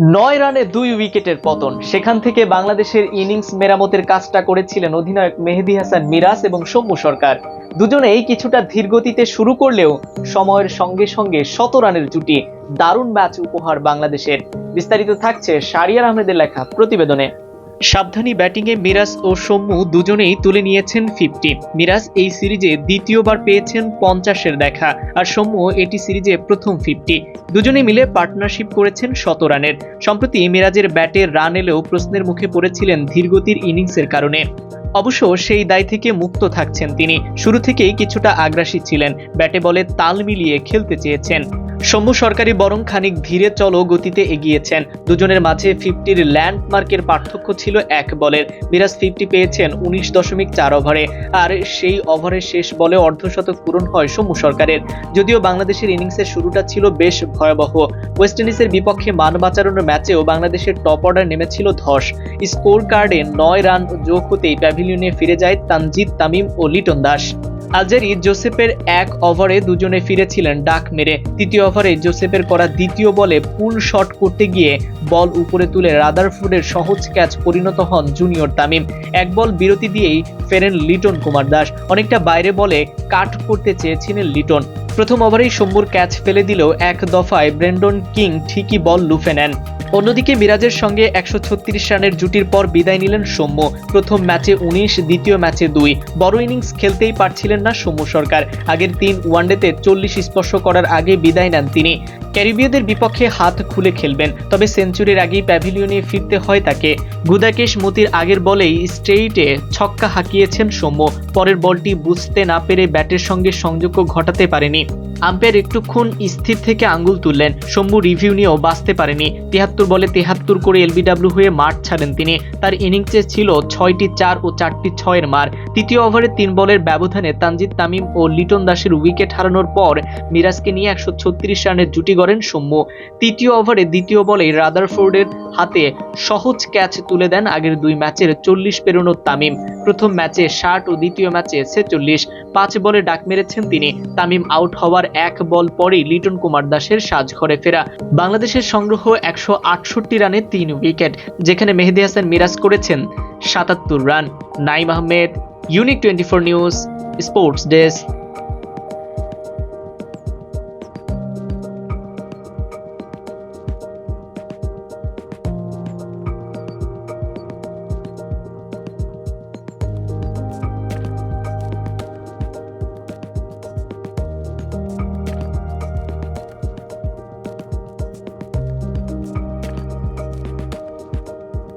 নয় রানে দুই উইকেটের পতন। সেখান থেকে বাংলাদেশের ইনিংস মেরামতের কাজটা করেছিলেন অধিনায়ক মেহেদি হাসান মিরাজ এবং সৌম্য সরকার। দুজনেই কিছুটা ধীরগতিতে শুরু করলেও সময়ের সঙ্গে সঙ্গে শত রানের জুটি। দারুণ ম্যাচ উপহার বাংলাদেশের। বিস্তারিত থাকছে শারিয়ার আহমেদের লেখা প্রতিবেদনে। সাবধানী ব্যাটিংয়ে মিরাজ ও সৌম্য দুজনেই তুলে নিয়েছেন ফিফটি মিরাজ এই সিরিজে দ্বিতীয়বার পেয়েছেন পঞ্চাশের দেখা, আর সৌম্য এটি সিরিজে প্রথম ফিফটি দুজনে মিলে পার্টনারশিপ করেছেন শত রানের। সম্প্রতি মিরাজের ব্যাটে রান এলেও প্রশ্নের মুখে পড়েছিলেন ধীরগতির ইনিংসের কারণে। অবশ্য সেই দায় থেকে মুক্ত থাকছেন তিনি। শুরু থেকেই কিছুটা আগ্রাসী ছিলেন। ব্যাটে বলে তাল মিলিয়ে খেলতে চেয়েছেন। সৌম্য সরকারি বরং খানিক ধীরে চলো গতিতে এগিয়েছেন। দুজনের মাঝে ফিফটির ল্যান্ডমার্কের পার্থক্য ছিল এক বলের। মিরাজ ফিফটি পেয়েছেন উনিশ দশমিক চার ওভারে। আর সেই ওভারের শেষ বলে অর্ধশতক পূরণ হয় সৌম্য সরকারের। যদিও বাংলাদেশের ইনিংসের শুরুটা ছিল বেশ ভয়াবহ। ওয়েস্ট ইন্ডিজের বিপক্ষে মান বাঁচানোর ম্যাচেও বাংলাদেশের টপ অর্ডার নেমেছিল ধস। স্কোর কার্ডে নয় রান যোগ হতেই প্যাভিলিয়নে ফিরে যায় তানজিদ, তামিম ও লিটন দাস। আলজেরি জোসেফের এক ওভারে দুজনে ফিরেছিলেন ডাক মেরে। তৃতীয় ওভারে জোসেফের করা দ্বিতীয় বলে পুল শট করতে গিয়ে বল উপরে তুলে রাদারফোর্ডের সহজ ক্যাচ পরিণত হন জুনিয়র তামিম। এক বল বিরতি দিয়েই ফেরেন লিটন কুমার দাস। অনেকটা বাইরে বলে কাট করতে চেয়েছিলেন লিটন। প্রথম ওভারেই শম্ভুর ক্যাচ ফেলে দিলেও এক দফায় ব্রেন্ডন কিং ঠিকই বল লুফে নেন। অন্যদিকে মিরাজের সঙ্গে একশো ছত্রিশ রানের জুটির পর বিদায় নিলেন সৌম্য প্রথম ম্যাচে উনিশ, দ্বিতীয় ম্যাচে দুই। বড় ইনিংস খেলতেই পারছিলেন না সৌম্য সরকার। আগের তিন ওয়ানডেতে চল্লিশ স্পর্শ করার আগে বিদায় নেন তিনি। ক্যারিবীয়দের বিপক্ষে হাত খুলে খেলবেন, তবে সেঞ্চুরির আগেই প্যাভিলিয়নে ফিরতে হয় তাকে। গুদাকেশ মতির আগের বলেই স্ট্রেইটে ছক্কা হাঁকিয়েছেন সৌম্য পরের বলটি বুঝতে না পেরে ব্যাটের সঙ্গে সংযোগ ঘটাতে পারেনি। আম্পায়ার একটুক্ষণ স্থির থেকে আঙ্গুল তুললেন। শম্ভু রিভিউ নিয়েও বাঁচতে পারেনি। তেহাত্তর বলে তেহাত্তর করে এলবিডাব্লিউ হয়ে মাঠ ছাড়েন তিনি। তার ইনিংসে ছিল ছয়টি চার ও চারটি ছয়ের মার। তৃতীয় ওভারে তিন বলের ব্যবধানে তানজিদ তামিম ও লিটন দাসের উইকেট হারানোর পর মিরাজকে নিয়ে একশো ছত্রিশ রানের জুটি গড়েন সৌম্য তৃতীয় ওভারে দ্বিতীয় বলে রাদারফোর্ডের হাতে সহজ ক্যাচ তুলে দেন আগের দুই ম্যাচের চল্লিশ পেরোনো তামিম। প্রথম ম্যাচে ষাট ও দ্বিতীয় ম্যাচে ছেচল্লিশ। পাঁচ বলে ডাক মেরেছেন তিনি। তামিম আউট হওয়ার এক বল পরেই লিটন কুমার দাসের সাজ ঘরে ফেরা। বাংলাদেশের সংগ্রহ একশো আটষট্টি রানে তিন উইকেট, যেখানে মেহেদি হাসান মিরাজ করেছেন সাতাত্তর run. Naim Ahmed unique twenty four news sports desk